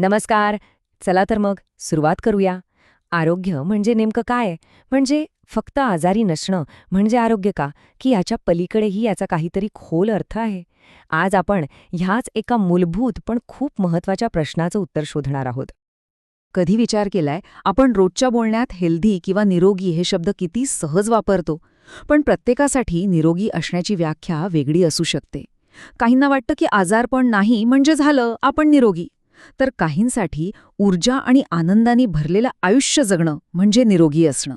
नमस्कार. चला तर मग सुरुवात करूया. आरोग्य म्हणजे नेमकं काय? म्हणजे फक्त आजारी नसणं म्हणजे आरोग्य का? की याच्या पलीकडेही याचा काहीतरी खोल अर्थ आहे? आज आपण ह्याच एका मूलभूत पण खूप महत्त्वाच्या प्रश्नाचं उत्तर शोधणार आहोत. कधी विचार केलाय आपण रोजच्या बोलण्यात हेल्दी किंवा निरोगी हे शब्द किती सहज वापरतो? पण प्रत्येकासाठी निरोगी असण्याची व्याख्या वेगळी असू शकते. काहींना वाटतं की आजारपण नाही म्हणजे झालं आपण निरोगी. तर काहींसाठी ऊर्जा आणि आनंदाने भरलेलं आयुष्य जगणं म्हणजे निरोगी असणं.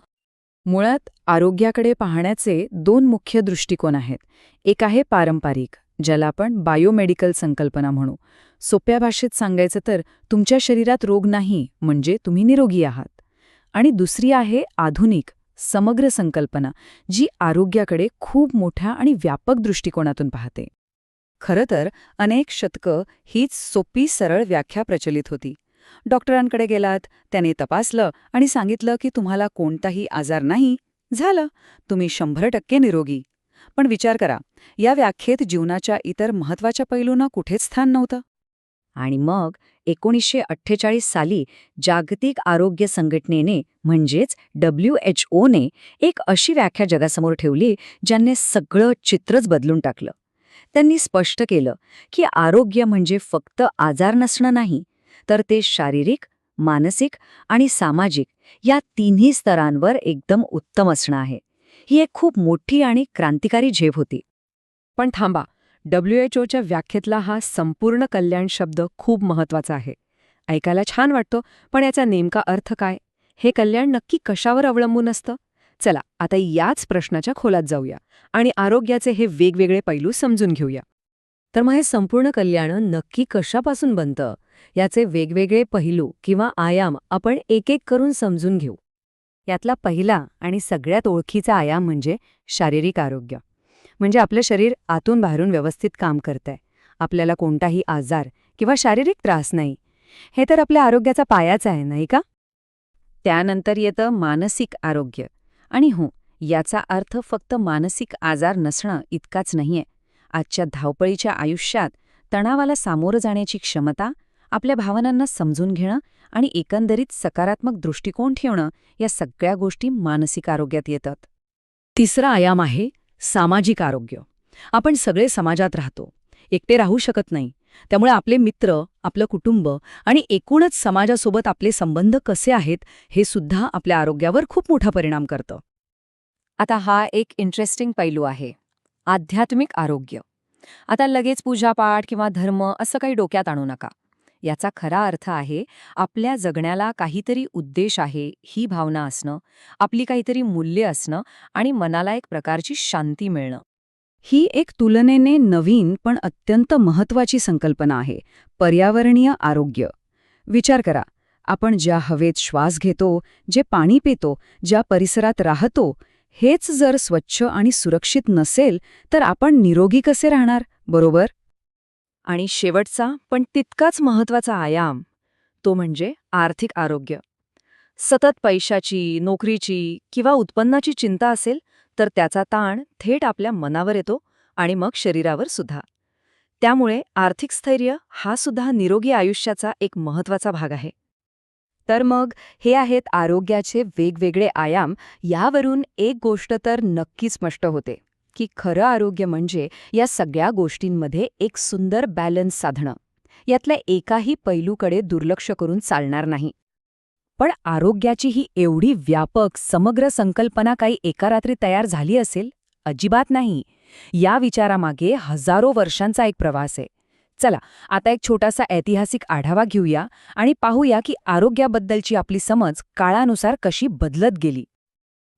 मुळात आरोग्याकडे पाहण्याचे दोन मुख्य दृष्टिकोन आहेत. एक आहे पारंपरिक ज्याला आपण बायोमेडिकल संकल्पना म्हणू. सोप्या भाषेत सांगायचं तर तुमच्या शरीरात रोग नाही म्हणजे तुम्ही निरोगी आहात. आणि दुसरी आहे आधुनिक समग्र संकल्पना जी आरोग्याकडे खूप मोठ्या आणि व्यापक दृष्टिकोनातून पाहते. खरं तर अनेक शतकं हीच सोपी सरळ व्याख्या प्रचलित होती. डॉक्टरांकडे गेलात त्याने तपासलं आणि सांगितलं की तुम्हाला कोणताही आजार नाही झालं. तुम्ही शंभर टक्के निरोगी. पण विचार करा या व्याख्येत जीवनाच्या इतर महत्त्वाच्या पैलूंना कुठेच स्थान नव्हतं. आणि मग एकोणीसशे अठ्ठेचाळीस साली जागतिक आरोग्य संघटनेने म्हणजेच डब्ल्यू एच ओने एक अशी व्याख्या जगासमोर ठेवली ज्यांनी सगळं चित्रच बदलून टाकलं. त्यांनी स्पष्ट केलं की आरोग्य म्हणजे फक्त आजार नसणं नाही तर ते शारीरिक मानसिक आणि सामाजिक या तिन्ही स्तरांवर एकदम उत्तम असणं आहे. ही एक खूप मोठी आणि क्रांतिकारी झेप होती. पण थांबा डब्ल्यू एच व्याख्येतला हा संपूर्ण कल्याण शब्द खूप महत्त्वाचा आहे. ऐकायला छान वाटतो पण याचा नेमका अर्थ काय? हे कल्याण नक्की कशावर अवलंबून असतं? चला आता याच प्रश्नाच्या खोलात जाऊया आणि आरोग्याचे हे वेगवेगळे पैलू समजून घेऊया. तर मग हे संपूर्ण कल्याण नक्की कशापासून बनतं? याचे वेगवेगळे पहिलू किंवा आयाम आपण एक एक करून समजून घेऊ. यातला पहिला आणि सगळ्यात ओळखीचा आयाम म्हणजे शारीरिक आरोग्य. म्हणजे आपलं शरीर आतून बाहेरून व्यवस्थित काम करतंय. आपल्याला कोणताही आजार किंवा शारीरिक त्रास नाही. हे तर आपल्या आरोग्याचा पायाच आहे नाही का? त्यानंतर येतं मानसिक आरोग्य. आणि हो याचा अर्थ फक्त मानसिक आजार नसणं इतकाच नाहीये. आजच्या धावपळीच्या आयुष्यात तणावाला सामोरं जाण्याची क्षमता आपल्या भावनांना समजून घेणं आणि एकंदरीत सकारात्मक दृष्टिकोन ठेवणं या सगळ्या गोष्टी मानसिक आरोग्यात येतात. तिसरा आयाम आहे सामाजिक आरोग्य. आपण सगळे समाजात राहतो. एकटे राहू शकत नाही. त्यामुळे आपले मित्र आपलं कुटुंब आणि एकूणच समाजासोबत आपले संबंध कसे आहेत हे सुद्धा आपल्या आरोग्यावर खूप मोठा परिणाम करतं. आता हा एक इंटरेस्टिंग पैलू आहे. आध्यात्मिक आरोग्य. आता लगेच पूजापाठ किंवा धर्म असं काही डोक्यात आणू नका. याचा खरा अर्थ आहे आपल्या जगण्याला काहीतरी उद्देश आहे ही भावना असणं आपली काहीतरी मूल्य असणं आणि मनाला एक प्रकारची शांती मिळणं. ही एक तुलनेने नवीन पण अत्यंत महत्वाची संकल्पना आहे पर्यावरणीय आरोग्य. विचार करा आपण ज्या हवेत श्वास घेतो जे पाणी पितो ज्या परिसरात राहतो हेच जर स्वच्छ आणि सुरक्षित नसेल तर आपण निरोगी कसे राहणार बरोबर? आणि शेवटचा पण तितकाच महत्त्वाचा आयाम तो म्हणजे आर्थिक आरोग्य. सतत पैशाची नोकरीची किंवा उत्पन्नाची चिंता असेल तर त्याचा ताण थेट आपल्या मनावर येतो आणि मग शरीरावर सुद्धा. त्यामुळे आर्थिक स्थैर्य हा सुद्धा निरोगी आयुष्याचा एक महत्त्वाचा भाग आहे. तर मग हे आहेत आरोग्याचे वेगवेगळे आयाम यावरून एक गोष्ट तर नक्की स्पष्ट होते की खरं आरोग्य म्हणजे या सगळ्या गोष्टींमध्ये एक सुंदर बॅलन्स साधणं. यातल्या एकाही पैलूकडे दुर्लक्ष करून चालणार नाही. पण आरोग्याची ही एवढी व्यापक समग्र संकल्पना काही एका रात्री तयार झाली असेल? अजिबात नाही. या विचारामागे हजारो वर्षांचा एक प्रवास आहे. चला आता एक छोटासा ऐतिहासिक आढावा घेऊया आणि पाहूया की आरोग्याबद्दलची आपली समज काळानुसार कशी बदलत गेली.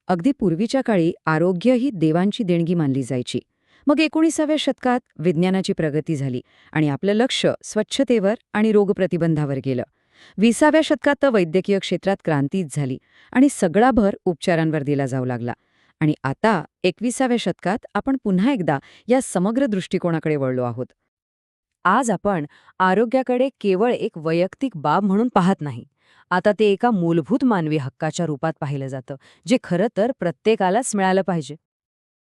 अगदी पूर्वीच्या काळी आरोग्य ही देवांची देणगी मानली जायची. मग एकोणीसाव्या शतकात विज्ञानाची प्रगती झाली आणि आपलं लक्ष स्वच्छतेवर आणि रोगप्रतिबंधावर गेलं. विसाव्या शतकात तर वैद्यकीय क्षेत्रात क्रांतीच झाली आणि सगळा भर उपचारांवर दिला जाऊ लागला. आणि आता एकविसाव्या शतकात आपण पुन्हा एकदा या समग्र दृष्टिकोनाकडे वळलो आहोत. आज आपण आरोग्याकडे केवळ एक वैयक्तिक बाब म्हणून पाहत नाही. आता ते एका मूलभूत मानवी हक्काच्या रूपात पाहिलं जातं जे खरं तर प्रत्येकालाच मिळालं पाहिजे.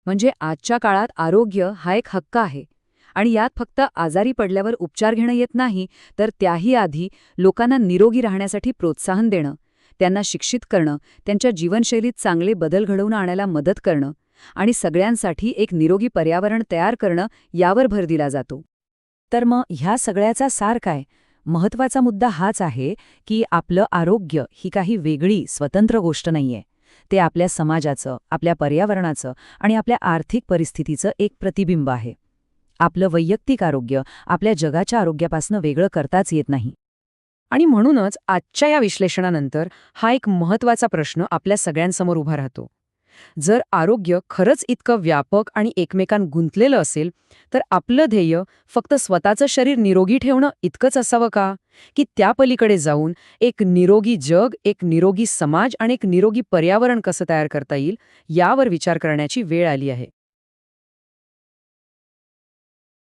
म्हणजे आजच्या काळात आरोग्य हा एक हक्क आहे. आणि यात फक्त आजारी पडल्यावर उपचार घेणं येत नाही तर त्याही आधी लोकांना निरोगी राहण्यासाठी प्रोत्साहन देणं त्यांना शिक्षित करणं त्यांच्या जीवनशैलीत चांगले बदल घडवून आणायला मदत करणं आणि सगळ्यांसाठी एक निरोगी पर्यावरण तयार करणं यावर भर दिला जातो. तर मग ह्या सगळ्याचा सार काय? महत्त्वाचा मुद्दा हाच आहे की आपलं आरोग्य ही काही वेगळी स्वतंत्र गोष्ट नाहीये. ते आपल्या समाजाचं आपल्या पर्यावरणाचं आणि आपल्या आर्थिक परिस्थितीचं एक प्रतिबिंब आहे. आपलं वैयक्तिक आरोग्य आपल्या जगाच्या आरोग्यापासून वेगळं करताच येत नाही. आणि म्हणूनच आजच्या या विश्लेषणानंतर हा एक महत्त्वाचा प्रश्न आपल्या सगळ्यांसमोर उभा राहतो. जर आरोग्य खरंच इतकं व्यापक आणि एकमेकांत गुंतलेलं असेल तर आपलं ध्येय फक्त स्वतःचं शरीर निरोगी ठेवणं इतकंच असावं का? की त्या पलीकडे जाऊन एक निरोगी जग एक निरोगी समाज आणि एक निरोगी पर्यावरण कसं तयार करता येईल यावर विचार करण्याची वेळ आली आहे.